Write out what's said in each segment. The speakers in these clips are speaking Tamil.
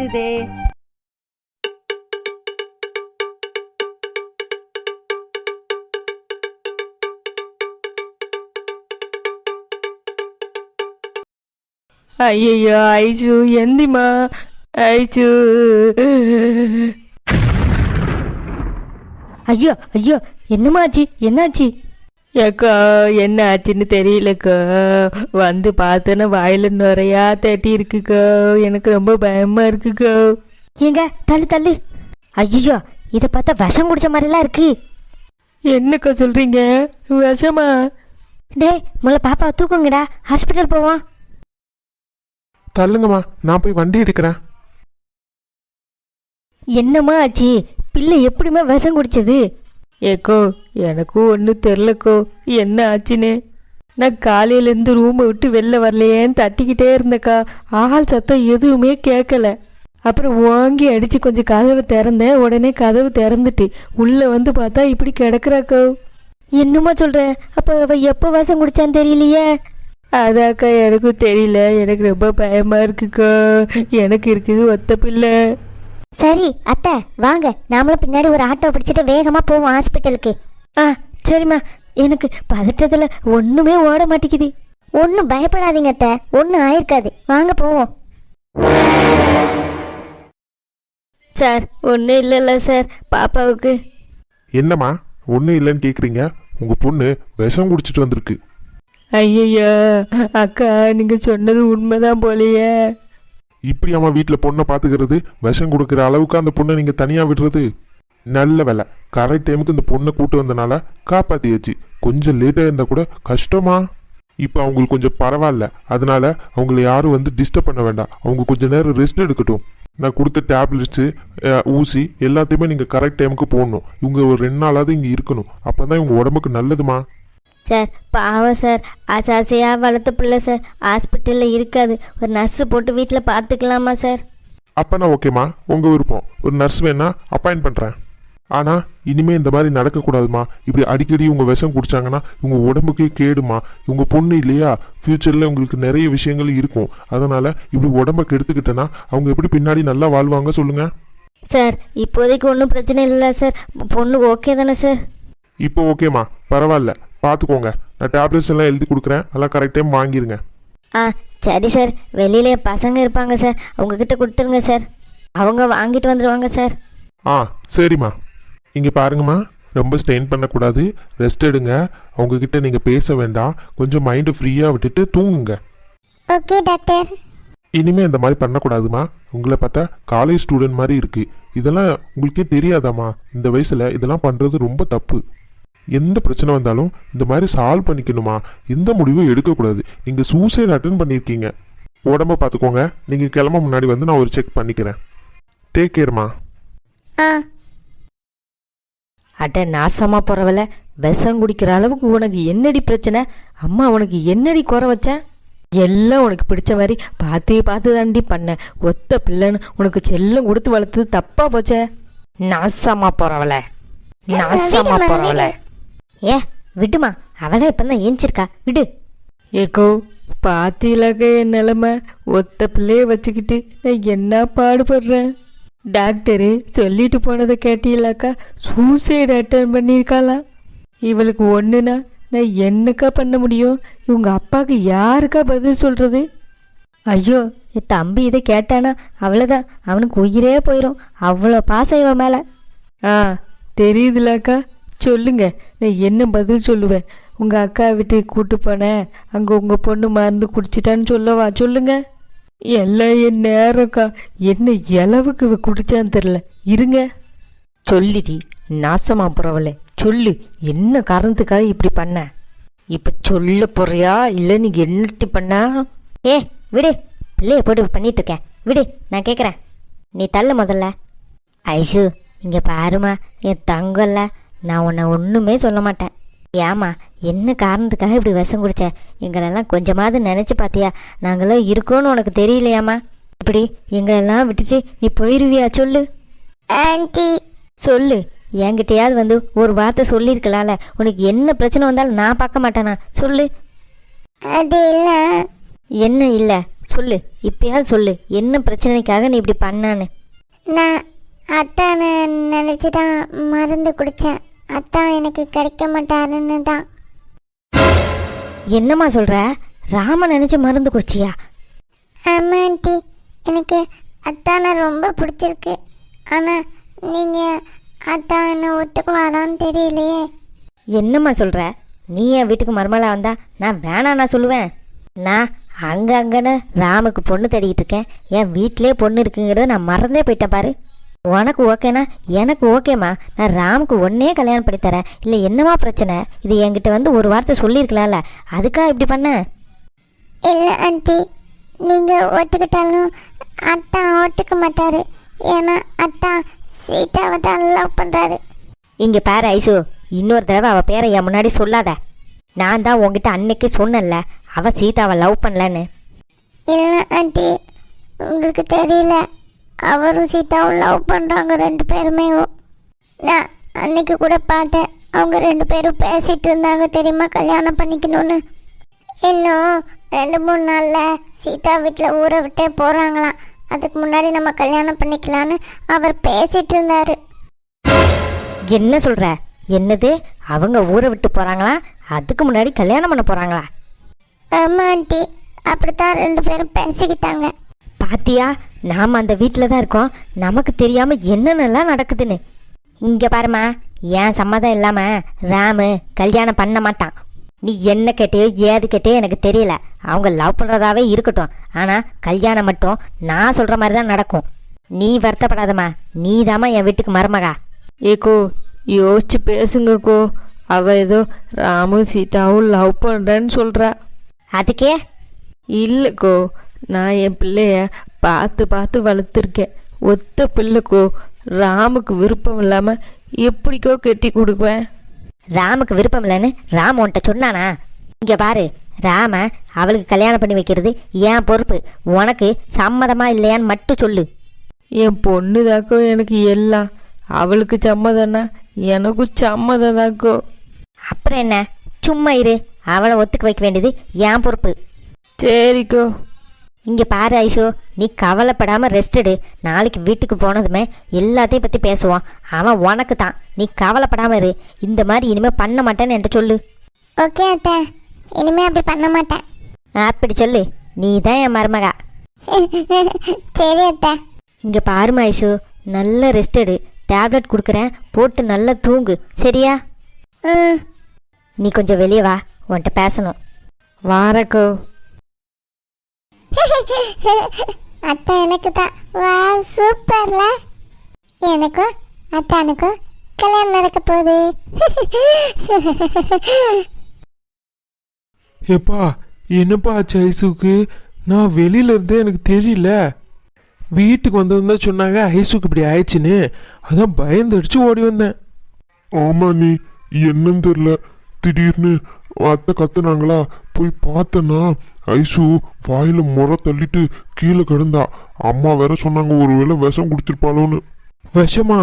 கிடைச்சுதே ஐயோ ஐஜு எந்திமா. ஐஜு. ஐயோ ஐயோ என்னமாச்சு என்னாச்சு? ஏக்கா என்ன ஆச்சுன்னு தெரியலக்கா. வந்து பார்த்தேன்னா வாயில நுறையா தட்டி இருக்குக்கா. எனக்கு ரொம்ப பயமா இருக்குக்கா. ஏங்க தள்ளு தள்ளு. ஐயோ இதை பார்த்தா விஷம் குடிச்ச மாதிரிலாம் இருக்கு. என்னக்கா சொல்றீங்க? விஷமா? டேய் முதல்ல பாப்பா தூக்குங்கடா. ஹாஸ்பிட்டல் போவோம். தள்ளுங்கம்மா நான் போய் வண்டி எடுக்கிறேன். என்னம்மா ஆச்சு? பிள்ளை எப்படிம்மா விஷம் குடிச்சது? ஏக்கோ எனக்கும் ஒன்றும் தெரிலக்கோ என்ன ஆச்சுன்னு? நான் காலையிலேருந்து ரூமை விட்டு வெளில வரலையேன்னு தட்டிக்கிட்டே இருந்தேக்கா. ஆள் சத்தம் எதுவுமே கேட்கல. அப்புறம் வாங்கி அடித்து கொஞ்சம் கதவை திறந்தேன். உடனே கதவு திறந்துட்டு உள்ளே வந்து பார்த்தா இப்படி கிடக்குறாக்கோ. என்னம்மா சொல்ற? அப்போ அவ எப்போ விஷம் குடிச்சான்னு தெரியலையே? அதாக்கா எனக்கும் தெரியல. எனக்கு ரொம்ப பயமாக இருக்குக்கா. எனக்கு இருக்குது ஒத்த பிள்ளை. சரி அத்தை வாங்க. நாமளும் பின்னாடி ஒரு ஆட்டோ பிடிச்சிட்டு வேகமாக போவோம் ஹாஸ்பிட்டலுக்கு. ஆ சரிம்மா. எனக்கு பதட்டத்தில் ஒன்றுமே ஓட மாட்டேங்குது. ஒன்றும் பயப்படாதீங்க அத்தை. ஒன்றும் ஆயிருக்காது. வாங்க போவோம். சார் ஒன்றும் இல்லைல்ல சார். பாப்பாவுக்கு. என்னம்மா? ஒன்றும் இல்லைன்னு கேட்குறீங்க உங்கள் பொண்ணு விஷம் குடிச்சிட்டு வந்திருக்கு. ஐயய்யா அக்கா நீங்கள் சொன்னது உண்மைதான் போலையே. இப்படி அவன் வீட்டில் பொண்ணை பார்த்துக்கிறது விஷம் கொடுக்குற அளவுக்கு அந்த பொண்ணை நீங்கள் தனியாக விடுறது. நல்ல வேலை. கரெக்ட் டைமுக்கு இந்த பொண்ணை கூட்டு வந்தனால காப்பாற்றியாச்சு கொஞ்சம் லேட்டாக இருந்தால் கூட கஷ்டமா? இப்போ அவங்களுக்கு கொஞ்சம் பரவாயில்ல. அதனால அவங்கள யாரும் வந்து டிஸ்டர்ப் பண்ண வேண்டாம். அவங்க கொஞ்சம் நேரம் ரெஸ்ட் எடுக்கட்டும். நான் கொடுத்த டேப்லெட்ஸு ஊசி எல்லாத்தையுமே நீங்கள் கரெக்ட் டைமுக்கு போடணும். இவங்க ஒரு ரெண்டு நாளாவது இங்கே இருக்கணும். அப்போ தான் இவங்க உடம்புக்கு நல்லதுமா? சார் பாவம் சார். ஆசை ஆசையாக வளர்த்த பிள்ளை சார். ஹாஸ்பிட்டலில் இருக்காது. ஒரு நர்ஸு போட்டு வீட்டில் பார்த்துக்கலாமா சார்? அப்போனா ஓகேம்மா உங்கள் விருப்பம். ஒரு நர்ஸ் வேணா அப்பாயின்ட் பண்ணுறேன் ஆனால் இனிமே இந்த மாதிரி நடக்கக்கூடாதுமா. இப்படி அடிக்கடி இவங்க விஷம் குடிச்சாங்கன்னா இவங்க உடம்புக்கே கேடுமா. இவங்க பொண்ணு இல்லையா? ஃப்யூச்சரில் உங்களுக்கு நிறைய விஷயங்கள் இருக்கும். அதனால் இப்படி உடம்ப கெடுத்துக்கிட்டேன்னா அவங்க எப்படி பின்னாடி நல்லா வாழ்வாங்க சொல்லுங்கள் சார் இப்போதைக்கு ஒன்றும் பிரச்சனை இல்லை சார். பொண்ணு ஓகே தானே சார்? இப்போ ஓகேம்மா பரவாயில்ல. பார்த்துக்கோங்க நான் டேப்லெட்ஸ் எல்லாம் எழுதி கொடுக்குறேன். அதெல்லாம் கரெக்ட் டைம் வாங்கிருங்க. ஆ சரி சார் வெளியில பசங்க இருப்பாங்க சார் அவங்கக்கிட்ட கொடுத்துருங்க சார் அவங்க வாங்கிட்டு வந்துடுவாங்க சார் ஆ சரிம்மா. இங்கே பாருங்கம்மா. ரொம்ப ஸ்ட்ரெயின் பண்ணக்கூடாது. ரெஸ்ட் எடுங்க. அவங்கக்கிட்ட நீங்கள் பேச வேண்டாம். கொஞ்சம் மைண்டு ஃப்ரீயாக விட்டுட்டு தூங்குங்க. ஓகே டாக்டர் இனிமே இந்த மாதிரி பண்ணக்கூடாதுமா உங்களை பார்த்தா காலேஜ் ஸ்டூடெண்ட் மாதிரி இருக்கு. இதெல்லாம் உங்களுக்கே தெரியாதாம்மா. இந்த வயசுல இதெல்லாம் பண்றது ரொம்ப தப்பு. எந்த பிரச்சனை வந்தாலும் இந்த மாதிரி சால்வ் பண்ணிக்கணுமா? எந்த முடிவும் எடுக்கக்கூடாது. நீங்க சூசைட் அட்டன் பண்ணியிருக்கீங்க உடம்ப பார்த்துக்கோங்க நீங்க கிளம்ப முன்னாடி வந்து நான் ஒரு செக் பண்ணிக்கிறேன். டேக் கேர்மா ஆ. அட நாசமா போறவல விஷம் குடிக்கிற அளவுக்கு உனக்கு என்னடி பிரச்சனை? அம்மா உனக்கு என்னடி குறை வச்சேன் எல்லாம் உனக்கு பிடிச்ச மாதிரி பார்த்து பார்த்து தாண்டி பண்ண. ஒத்த பிள்ளைன்னு உனக்கு செல்லம் கொடுத்து வளர்த்தது தப்பா போச்சே. நாசமா போறவல நாசமா போறவல ஏ விடுமா. அவளே இப்போ தான் ஏஞ்சிருக்கா. விடு. ஏக்கோ பாத்தியிலக்க என் நிலமை. ஒத்த பிள்ளைய வச்சுக்கிட்டு நான் என்ன பாடுபடுறேன்? டாக்டரு சொல்லிட்டு போனதை கேட்டீங்களாக்கா? சூசைட் அட்டன் பண்ணியிருக்காளாம் இவளுக்கு ஒன்றுனா நான் என்னக்கா பண்ண முடியும்? இவங்க அப்பாவுக்கு யாருக்கா பதில் சொல்கிறது ஐயோ என் தம்பி இதை கேட்டானா? அவ்வளோதான் அவனுக்கு உயிரே போயிடும் அவ்வளோ பாசம் இவன் மேலே. ஆ தெரியுதுலக்கா. சொல்லுங்க. நான் என்ன பதில் சொல்லுவேன்? உங்கள் அக்கா வீட்டுக்கு கூட்டு போனேன். அங்கே உங்கள் பொண்ணு மருந்து குடிச்சிட்டான்னு சொல்லவா? சொல்லுங்க. எல்லாம் என் நேரம்க்கா. என்ன இளவுக்கு இவ குடிச்சான்னு தெரில இருங்க. சொல்லிடி. நாசமா போறவளே. சொல்லு. என்ன காரணத்துக்காக இப்படி பண்ண? இப்போ சொல்ல போறியா? இல்லை நீ என்னட்டி பண்ண? ஏ விடு. பிள்ளைய போட்டு பண்ணிட்டு இருக்கேன். விடு நான் கேட்குறேன் நீ தள்ள முதல்ல. ஐஷு இங்கே பாருமா என் தங்கம்ல நான் உன்னை ஒன்றுமே சொல்ல மாட்டேன். ஏமா என்ன காரணத்துக்காக இப்படி விஷம் குடிச்ச? எங்களெல்லாம் கொஞ்சமாவது நினச்சி பார்த்தியா நாங்களாம் இருக்கோன்னு உனக்கு தெரியலையாம்மா? இப்படி எங்களெல்லாம் விட்டுட்டு நீ போயிருவியா சொல்லு? ஆன்டி சொல்லு. என்கிட்டயாவது வந்து ஒரு வார்த்தை சொல்லியிருக்கலாம்ல. உனக்கு என்ன பிரச்சனை வந்தாலும் நான் பார்க்க மாட்டேனா? சொல்லு. அது இல்லை என்ன இல்லை. சொல்லு. இப்பயாவது சொல்லு. என்ன பிரச்சனைக்காக நீ இப்படி பண்ணான்னு? நான் அத்தானை நினச்சி தான் மருந்து குடித்தேன் அத்தான் எனக்கு கிடைக்க மாட்டாருன்னு தான். என்னம்மா சொல்ற? ராம நினைச்சு மருந்து குடிச்சியா? ஆமாம் ஆண்டி. எனக்கு அத்தானை ரொம்ப பிடிச்சிருக்கு. ஆனால் நீங்கள் அத்தான் என்ன ஒத்துக்குவாரான்னு தெரியலையே. என்னம்மா சொல்ற? நீ என் வீட்டுக்கு மருமலா வந்தா நான் வேணாம் நான் சொல்லுவேன். நான் அங்க அங்கன்னு ராமுக்கு பொண்ணு தேடிக்கிட்டு இருக்கேன். என் வீட்டிலே பொண்ணு இருக்குங்கிறத நான் மறந்தே போயிட்டேன் பாரு. உனக்கு ஓகேனா எனக்கு ஓகேம்மா. நான் ராமுக்கு ஒன்னே கல்யாணம் பண்ணி தரேன். இல்லை என்னம்மா பிரச்சனை? இது என்கிட்ட வந்து ஒரு வார்த்தை சொல்லியிருக்கலாம்ல. அதுக்காக இப்படி பண்ண? இல்லை ஆண்டி. நீங்கள் ஒத்துக்கிட்டாலும் அத்தான் ஒத்துக்க மாட்டார். ஏன்னா அத்தான் சீதாவை தான் லவ் பண்ணுறாரு இங்க பாரு ஐசு. இன்னொரு தடவை அவ பேரை என் முன்னாடி சொல்லாத. நான் தான் உன்கிட்ட அன்னைக்கு சொன்னேன்ல அவ சீதாவை லவ் பண்ணலன்னு. இல்லை ஆண்டி. உங்களுக்கு தெரியல. அவரும் சீதாவும் லவ் பண்ணுறாங்க ரெண்டு பேருமே. நான் அன்னைக்கு கூட பார்த்தேன். அவங்க ரெண்டு பேரும் பேசிட்டு இருந்தாங்க தெரியுமா? கல்யாணம் பண்ணிக்கணும்னு. இன்னும் ரெண்டு மூணு நாளில் சீதா வீட்டில் ஊரை விட்டே போகிறாங்களாம் அதுக்கு முன்னாடி நம்ம கல்யாணம் பண்ணிக்கலான்னு அவர் பேசிட்டு இருந்தாரு. என்ன சொல்ற? என்னது? அவங்க ஊரை விட்டு போறாங்களா? அதுக்கு முன்னாடி கல்யாணம் பண்ண போறாங்களா? ஆமா ஆண்டி. அப்படித்தான் ரெண்டு பேரும் பேசிக்கிட்டாங்க. பாத்தியா? நாம அந்த வீட்டில் தான் இருக்கோம். நமக்கு தெரியாம என்னென்னலாம் நடக்குதுன்னு. இங்க பாருமா ஏன் சம்மதம் இல்லாம ராமு கல்யாணம் பண்ண மாட்டான். நீ என்ன கேட்டியோ ஏது கேட்டியோ எனக்கு தெரியல. அவங்க லவ் பண்றதாவே இருக்கட்டும். ஆனா கல்யாணம் மட்டும் நான் சொல்ற மாதிரி தான் நடக்கும். நீ வருத்தப்படாதம்மா. நீ என் வீட்டுக்கு மருமகா. ஏக்கோ யோசிச்சு பேசுங்கக்கோ அவ ஏதோ ராமும் சீதாவும் லவ் பண்ணுறேன்னு சொல்கிறா அதுக்கே? இல்லைக்கோ நான் என் பிள்ளைய பார்த்து பார்த்து வளர்த்துருக்கேன். ஒத்த பிள்ளைக்கோ ராமுக்கு விருப்பம் இல்லாமல் எப்படிக்கோ கெட்டி கொடுப்பேன். ராமுக்கு விருப்பம் இல்லைன்னு ராம் உன்கிட்ட சொன்னானா? இங்க பாரு ராம அவளுக்கு கல்யாணம் பண்ணி வைக்கிறது என் பொறுப்பு. உனக்கு சம்மதமா இல்லையான்னு மட்டும் சொல்லு. என் பொண்ணு தாக்கோ எனக்கு எல்லாம். அவளுக்கு சம்மதம்னா எனக்கும் சம்மதம் தாக்கோ அப்புறம் என்ன? சும்மா இரு அவளை ஒத்துக்க வைக்க வேண்டியது என் பொறுப்பு. சரிக்கோ. இங்க பாரு ஐஷோ நீ கவலைப்படாம ரெஸ்ட் எடு. நாளைக்கு வீட்டுக்கு போனதுமே எல்லாத்தையும் பத்தி பேசுவோம் அவன் உனக்கு தான் நீ கவலைப்படாம இரு. இந்த மாதிரி இனிமே பண்ண மாட்டேன்னு என்கிட்ட சொல்லு. ஓகே அத்தை. இனிமே அப்படி பண்ண மாட்டேன். அப்படி சொல்லு. நீ தான் என் மருமகா. சரி அத்தை. இங்க பாருமா ஐஷு. நல்ல ரெஸ்ட் எடு. டேப்லெட் கொடுக்குறேன். போட்டு நல்லா தூங்கு. சரியா? ம். நீ கொஞ்சம் வெளியே வா. உன்கிட்ட பேசணும். வாரக்கோ. அத்தை எனக்கு தான். வா சூப்பர்ல. எனக்கும் அத்தானுக்கும் கல்யாணம் நடக்க போகுது. ஏப்பா என்னப்பா ஐசுக்கு? நான் வெளியில இருந்தே எனக்கு தெரியல. வீட்டுக்கு வந்திருந்தா சொன்னாங்க ஐசுக்கு இப்படி ஆயிடுச்சுன்னு. அதான் பயந்தடிச்சு ஓடி வந்தேன். ஆமா நீ என்னன்னு தெரியல. திடீர்னு அத்தை கத்துனாங்களா? போய் பார்த்தேன்னா ஐசு வாயில முறை தள்ளிட்டு கீழே கிடந்தா. அம்மா வேற சொன்னாங்க ஒருவேளை விஷம் குடிச்சிருப்பாளோன்னு. விஷமா?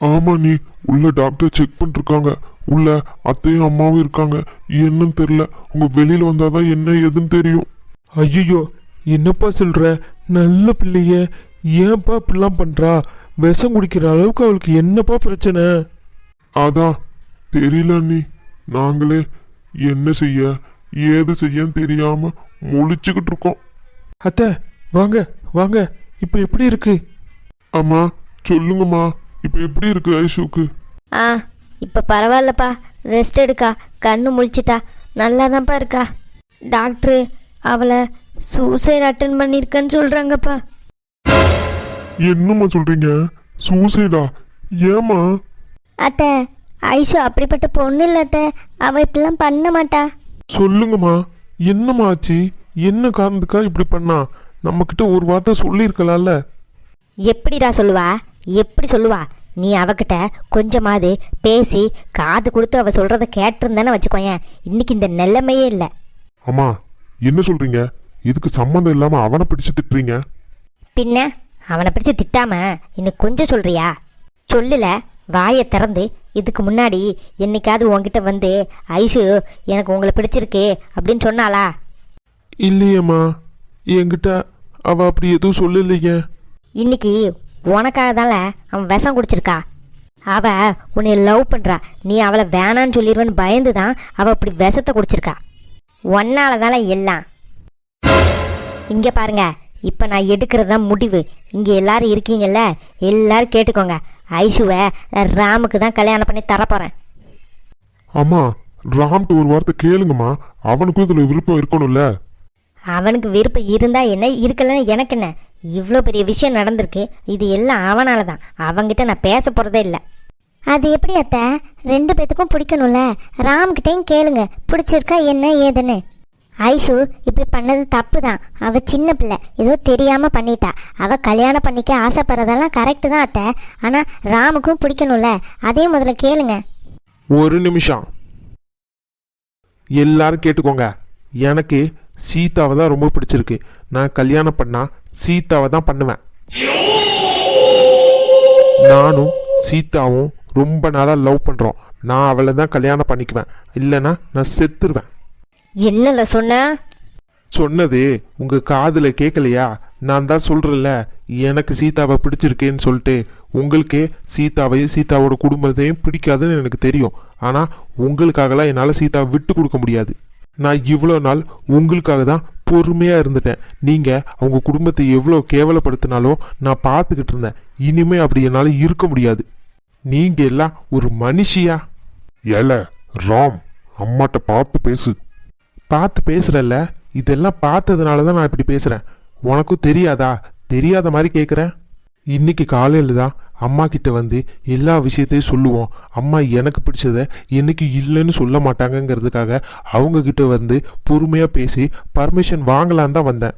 ஆமா நீ உள்ள டாக்டர் செக் பண்ணிருக்காங்க. உள்ள அத்தையும் அம்மாவும் இருக்காங்க. என்னன்னு தெரியல. உங்க வெளியில வந்தாதான் என்ன ஏதுன்னு தெரியும். ஐயோ என்னப்பா சொல்ற? நல்ல பிள்ளைய. ஏன்ப்பா இப்படிலாம் பண்றா? விஷம் குடிக்கிற அளவுக்கு அவளுக்கு என்னப்பா பிரச்சனை? அதான் தெரியல நீ நாங்களே என்ன செய்ய? ஏது செய்யன்னு தெரியாம முழிச்சுக்கிட்டு இருக்கோம். அத்தை வாங்க வாங்க. இப்போ எப்படி இருக்கு? அம்மா சொல்லுங்கம்மா. இப்ப எப்படி இருக்கு ஐஷுக்கு? ஆ இப்போ பரவாயில்லப்பா. ரெஸ்ட் எடுக்கா. கண்ணு முழிச்சிட்டா. நல்லா தான்ப்பா இருக்கா. டாக்டரு அவளை சூசைட் அட்டன் பண்ணியிருக்கேன்னு சொல்கிறாங்கப்பா என்னம்மா சொல்றீங்க? சூசைடா ஏம்மா? அத்தை ஐஷு அப்படிப்பட்ட பொண்ணு இல்லை அத்தை. அவள் இப்படிலாம் பண்ண மாட்டா. சொல்லுங்கம்மா. என்னம்மா ஆச்சு? என்ன காரணத்துக்கா இப்படி பண்ணா? நம்மக்கிட்ட ஒரு வார்த்தை சொல்லியிருக்கலாம்ல. எப்படிடா சொல்லுவா? எப்படி சொல்லுவா? நீ அவகிட்ட கொஞ்சமாவது பேசி காது கொடுத்து அவ சொல்கிறத கேட்டிருந்தானே வச்சுக்கோயேன். இன்னைக்கு இந்த நிலைமையே இல்லை. அம்மா என்ன சொல்றீங்க? இதுக்கு சம்மந்தம் இல்லாம அவனை பிடிச்சு திட்டுறீங்க? பின்ன அவனை பிடிச்சு திட்டாம இன்னும் கொஞ்சம் சொல்றியா? சொல்லல. வாயை திறந்து இதுக்கு முன்னாடி என்னைக்காவது உன்கிட்ட வந்து ஐஷு எனக்கு உங்களை பிடிச்சிருக்கு அப்படின்னு சொன்னாளா? இல்லையேம்மா. என்கிட்ட அவ அப்படி எதுவும் சொல்லலையே. இன்னைக்கு உனக்காக தானே அவன் விஷம் குடிச்சிருக்கா. அவ உன்னை லவ் பண்றா. நீ அவளை வேணான்னு சொல்லிடுவேன்னு பயந்து தான் அவ அப்படி விஷத்தை குடிச்சிருக்கா. ஒன்னால தானே எல்லாம். இங்க பாருங்க. இப்ப நான் எடுக்கிறது தான் முடிவு. இங்க எல்லாரும் இருக்கீங்கல்ல? எல்லாரும் கேட்டுக்கோங்க. ஐஷுவை ராமுக்கு தான் கல்யாணம் பண்ணி தரப்போறேன் அம்மா ராம்கிட்ட ஒரு வார்த்தை கேளுங்கம்மா. அவனுக்கும் இதுல விருப்பம் இருக்கணும்ல. அவனுக்கு விருப்பம் இருந்தா என்ன இருக்கலன்னு எனக்கு என்ன? இவ்வளோ பெரிய விஷயம் நடந்திருக்கு. இது எல்லாம் அவனால தான். அவங்கிட்ட நான் பேச போறதே இல்லை. அது எப்படி அத்தை? ரெண்டு பேத்துக்கும் பிடிக்கணும்ல. ராம்கிட்டையும் கேளுங்க. பிடிச்சிருக்கா என்ன ஏதுன்னு. ஐஷு இப்படி பண்ணது தப்பு தான் அவ சின்ன பிள்ளை. ஏதோ தெரியாம பண்ணிட்டா. அவ கல்யாணம் பண்ணிக்க ஆசைப்படுறதெல்லாம் கரெக்டு தான் அத்தை. ஆனா ராமுக்கும் பிடிக்கணும்ல. அதே முதல்ல கேளுங்க. ஒரு நிமிஷம். எல்லாரும் கேட்டுக்கோங்க. எனக்கு சீதாவை தான் ரொம்ப பிடிச்சிருக்கு. நான் கல்யாணம் பண்ணா சீதாவை தான் பண்ணுவேன். நானும் சீதாவும் ரொம்ப நாளாக லவ் பண்ணுறோம் நான் அவளை தான் கல்யாணம் பண்ணிக்குவேன். இல்லைன்னா நான் செத்துருவேன். என்னல சொன்ன? சொன்னது உங்க காதுல கேட்கலையா நான் தான் சொல்றேன்ல எனக்கு சீதாவை பிடிச்சிருக்கேன்னு சொல்லிட்டு. உங்களுக்கே சீதாவையும் சீதாவோட குடும்பத்தையும் பிடிக்காதுன்னு எனக்கு தெரியும். ஆனா உங்களுக்காகலாம் என்னால் சீதாவை விட்டு கொடுக்க முடியாது. நான் இவ்வளோ நாள் உங்களுக்காக தான் பொறுமையாக இருந்துட்டேன். நீங்கள் அவங்க குடும்பத்தை எவ்வளோ கேவலப்படுத்தினாலோ நான் பார்த்துக்கிட்டு இருந்தேன். இனிமே அப்படி என்னால் இருக்க முடியாது. நீங்கள் எல்லாம் ஒரு மனுஷியா? ஏல ராம் அம்மாட்ட பார்த்து பேசு. பார்த்து பேசுறல்ல? இதெல்லாம் பார்த்ததுனால தான் நான் இப்படி பேசுறேன். உனக்கும் தெரியாதா? தெரியாத மாதிரி கேட்குறேன் இன்னைக்கு காலையில் தான் அம்மா கிட்ட வந்து எல்லா விஷயத்தையும் சொல்லுவோம். அம்மா எனக்கு பிடிச்சத என்னைக்கு இல்லைன்னு சொல்ல மாட்டாங்கங்கிறதுக்காக அவங்க கிட்ட வந்து பொறுமையாக பேசி பர்மிஷன் வாங்கலான்னு தான் வந்தேன்.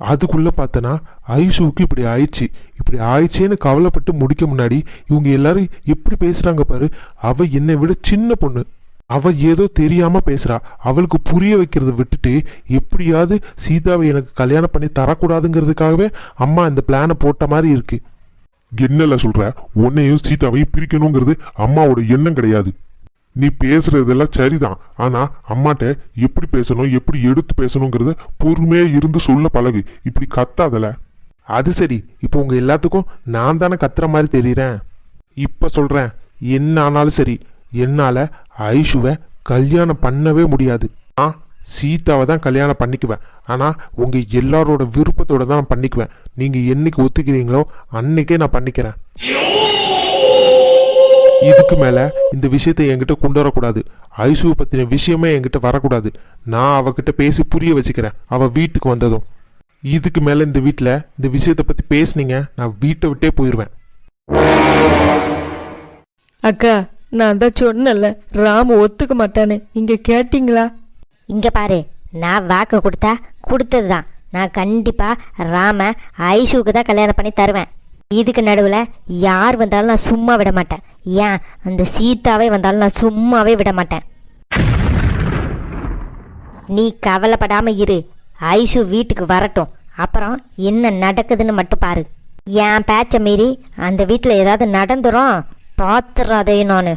அதுக்குள்ளே பார்த்தனா ஐசுவுக்கு இப்படி ஆயிடுச்சு. இப்படி ஆயிடுச்சேன்னு கவலைப்பட்டு முடிக்க முன்னாடி இவங்க எல்லாரும் எப்படி பேசுகிறாங்க பாரு? அவள் என்னை விட சின்ன பொண்ணு. அவ ஏதோ தெரியாம பேசுறா. அவளுக்கு புரிய வைக்கிறத விட்டுட்டு எப்படியாவது சீதாவை எனக்கு கல்யாணம் பண்ணி தரக்கூடாதுங்கிறதுக்காகவே அம்மா இந்த பிளானை போட்ட மாதிரி இருக்கு. என்னல சொல்ற? உன்னையும் சீதாவையும் பிரிக்கணுங்கிறது அம்மாவோட எண்ணம் கிடையாது. நீ பேசுறதெல்லாம் சரிதான். ஆனா அம்மாட்ட எப்படி பேசணும் எப்படி எடுத்து பேசணுங்கிறத பொறுமையா இருந்து சொல்ல பழகு. இப்படி கத்தாதல. அது சரி. இப்போ உங்க எல்லாத்துக்கும் நான் தானே கத்துற மாதிரி தெரியுறேன். இப்ப சொல்றேன். என்ன ஆனாலும் சரி. என்னால ஐஷுவை கல்யாணம் பண்ணவே முடியாது. ஆ சீதாவை தான் கல்யாணம் பண்ணிக்குவேன். ஆனால் உங்கள் எல்லாரோட விருப்பத்தோட தான் நான் பண்ணிக்குவேன். நீங்கள் என்னைக்கு ஒத்துக்கிறீங்களோ அன்னைக்கே நான் பண்ணிக்கிறேன். இதுக்கு மேலே இந்த விஷயத்தை என்கிட்ட கொண்டு வரக்கூடாது. ஐஷுவை பற்றின விஷயமே என்கிட்ட வரக்கூடாது. நான் அவகிட்ட பேசி புரிய வச்சுக்கிறேன். அவள் வீட்டுக்கு வந்ததும். இதுக்கு மேலே இந்த வீட்டில் இந்த விஷயத்தை பற்றி பேசுனீங்க நான் வீட்டை விட்டே போயிடுவேன் அக்கா நான் தான் சொன்னேன்ல ராமு ஒத்துக்க மாட்டானே இங்கே கேட்டிங்களா? இங்க பாரு நான் வாக்கு கொடுத்தா கொடுத்தது தான் நான் கண்டிப்பா ராம ஐஷுக்கு தான் கல்யாணம் பண்ணி தருவேன். இதுக்கு நடுவில் யார் வந்தாலும் நான் சும்மா விட மாட்டேன். ஏன்? அந்த சீதாவே வந்தாலும் நான் சும்மாவே விட மாட்டேன். நீ கவலைப்படாம இரு. ஐஷு வீட்டுக்கு வரட்டும். அப்புறம் என்ன நடக்குதுன்னு மட்டும் பாரு. என் பேச்சை மீறி அந்த வீட்டில் ஏதாவது நடந்துரும்? பார்த்துறேன் நான்.